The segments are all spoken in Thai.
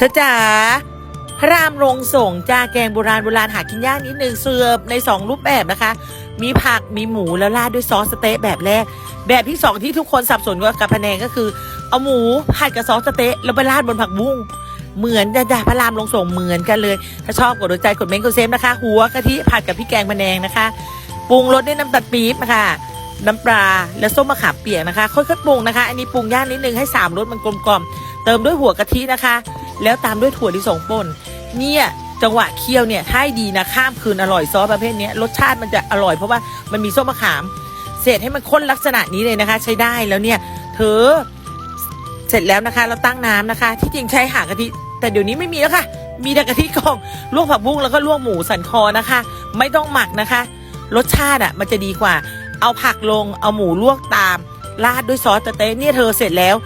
เธอจ๋าพระรามลงส่งจ้าแกงโบราณโบราณหากินยากนิดนึงเสิร์ฟใน 2 รูปแบบนะคะ มีผักมีหมูแล้วราดด้วยซอสสเต๊ะแบบแรก แบบที่ 2 ที่ทุกคนสับสนกับพะแนงก็คือ เอาหมูผัดกับซอสสเต๊ะแล้วไปราดบนผักบุ้งเหมือนจ้าจ้าพระรามลงส่งเหมือนกันเลย ถ้าชอบกดหัวใจกดเม้นกดเซฟนะคะ หัวกะทิผัดกับพี่แกงพะแนงนะคะปรุงรสด้วยน้ำตาลปี๊บนะคะน้ำปลาและส้มมะขามเปียกนะคะค่อยๆปรุงนะคะ อันนี้ปรุงย่างนิดนึงให้สามรสมันกลมกล่อมเติมด้วยหัวกะทินะคะ แล้วตามด้วยถั่วลิสงป่นเนี่ยจังหวะเคี่ยวเนี่ยถ้าดีนะข้ามคืนอร่อยซอสประเภทนี้รสชาติมันจะอร่อยเพราะว่ามันมีส้มมะขาม เสร็จให้มันข้นลักษณะนี้เลยนะคะ ใช้ได้แล้วเนี่ยเธอเสร็จแล้วนะคะเราตั้งน้ำนะคะ ที่จริงใช้หางกะทิแต่เดี๋ยวนี้ไม่มีแล้วค่ะ มีแต่กะทิกล่องลวกผักบุ้งแล้วก็ลวกหมูสันคอนะคะ ไม่ต้องหมักนะคะ รสชาติอะมันจะดีกว่า เอาผักลงเอาหมูลวกตามราดด้วยซอสเต๊ะเนี่ยเธอเสร็จแล้ว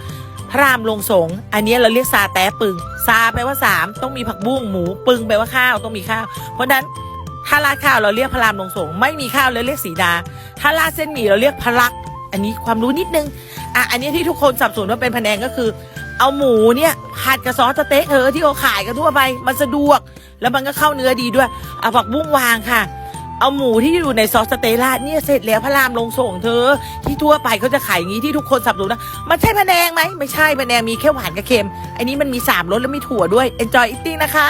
ระรามลงสง อันนี้เราเรียกซาแต้ปึง ซาแปลว่าสามต้องมีผักบุ้งหมูปึงแปลว่าข้าวต้องมีข้าว เพราะนั้นถ้าราดข้าวเราเรียกพระรามลงสง ไม่มีข้าวเราเรียกสีดา ถ้าราดเส้นหมี่เราเรียกพะลัก อันนี้ความรู้นิดนึง อะอันนี้ที่ทุกคนสับสนว่าเป็นพะแนงก็คือ เอาหมูเนี่ยผัดกับซอสสเต๊ะเธอที่เขาขายกันทั่วไปมันสะดวก แล้วมันก็เข้าเนื้อดีด้วยเอาผักบุ้งวางค่ะ เอาหมูที่อยู่ในซอสสเตล่าดเนี่ยเสร็จแล้วพระรามลงส่งเธอ ที่ทั่วไปเขาจะขายอย่างนี้ที่ทุกคนสับสนนะมันใช่พะแนงไหมไม่ใช่พะแนงมีแค่หวานกับเค็มอันนี้มันมีสามรสแล้วมีถั่วด้วย enjoy eating นะคะ